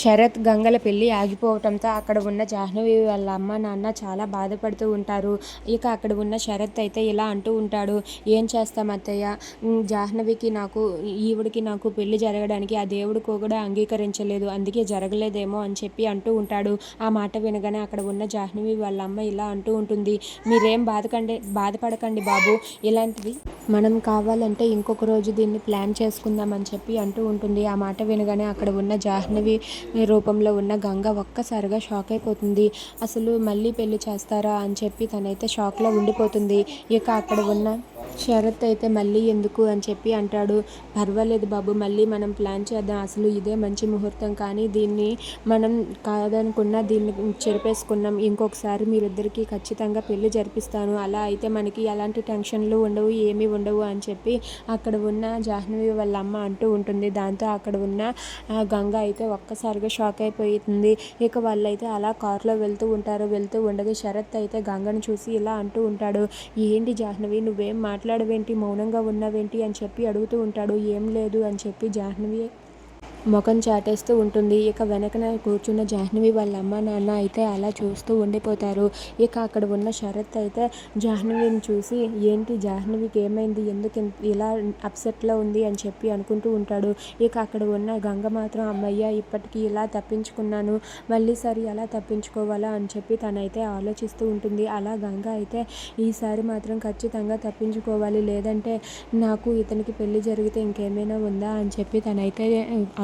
శరత్ గంగల పెళ్ళి ఆగిపోవటంతో అక్కడ ఉన్న జాహ్నవి వాళ్ళ అమ్మ నాన్న చాలా బాధపడుతూ ఉంటారు. ఇక అక్కడ ఉన్న శరత్ అయితే ఇలా అంటూ ఉంటాడు ఏం చేస్తాం అత్తయ్య? జాహ్నవికి నాకు ఈవిడికి నాకు పెళ్ళి జరగడానికి ఆ దేవుడు కూడా అంగీకరించలేదు. అందుకే జరగలేదేమో అని చెప్పి అంటూ ఉంటాడు. ఆ మాట వినగానే అక్కడ ఉన్న జాహ్నవి వాళ్ళ అమ్మ ఇలా అంటూ ఉంటుంది మీరేం బాధకండి బాధపడకండి బాబు. ఇలాంటివి మనం కావాలంటే ఇంకొక రోజు దీన్ని ప్లాన్ చేసుకుందాం అని చెప్పి అంటూ ఉంటుంది. ఆ మాట వినగానే అక్కడ ఉన్న జాహ్నవి రూపంలో ఉన్న గంగ ఒక్కసారిగా షాక్ అయిపోతుంది. అసలు మళ్ళీ పెళ్ళి చేస్తారా అని చెప్పి తనైతే షాక్లో ఉండిపోతుంది. ఇక అక్కడ ఉన్న శరత్ అయితే మళ్ళీ ఎందుకు అని చెప్పి అంటాడు. పర్వాలేదు బాబు మళ్ళీ మనం ప్లాన్ చేద్దాం. అసలు ఇదే మంచి ముహూర్తం. కానీ దీన్ని మనం కాదనుకున్నా దీన్ని చెరిపేసుకున్నాం. ఇంకొకసారి మీరిద్దరికీ ఖచ్చితంగా పెళ్ళి జరిపిస్తాను. అలా అయితే మనకి ఎలాంటి టెన్షన్లు ఉండవు ఏమీ ఉండవు అని చెప్పి అక్కడ ఉన్న జాహ్నవి వాళ్ళ అమ్మ అంటూ ఉంటుంది. దాంతో అక్కడ ఉన్న గంగ అయితే ఒక్కసారిగా షాక్ అయిపోతుంది. ఇక వాళ్ళైతే అలా కారులో వెళ్తూ ఉంటారు. వెళ్తూ ఉండగా శరత్ అయితే గంగను చూసి ఇలా అంటూ ఉంటాడు. ఏంటి జాహ్నవి నువ్వేం మాట్లాడవేంటి? మౌనంగా ఉన్నావేంటి? అని చెప్పి అడుగుతూ ఉంటాడు. ఏం లేదు అని చెప్పి జాహ్నవి ముఖం చాటేస్తూ ఉంటుంది. ఇక వెనకన కూర్చున్న జాహ్నవి వాళ్ళ అమ్మ నాన్న అయితే అలా చూస్తూ ఉండిపోతారు. ఇక అక్కడ ఉన్న శరత్ అయితే జాహ్నవిని చూసి ఏంటి జాహ్నవికి ఏమైంది? ఎందుకు ఇలా అప్సెట్లో ఉంది? అని చెప్పి అనుకుంటూ ఉంటాడు. ఇక అక్కడ ఉన్న గంగ మాత్రం అమ్మయ్య ఇప్పటికీ ఇలా తప్పించుకున్నాను. మళ్ళీ సరి ఎలా తప్పించుకోవాలా? అని చెప్పి తనైతే ఆలోచిస్తూ ఉంటుంది. అలా గంగ అయితే ఈసారి మాత్రం ఖచ్చితంగా తప్పించుకోవాలి. లేదంటే నాకు ఇతనికి పెళ్ళి జరిగితే ఇంకేమైనా ఉందా? అని చెప్పి తనైతే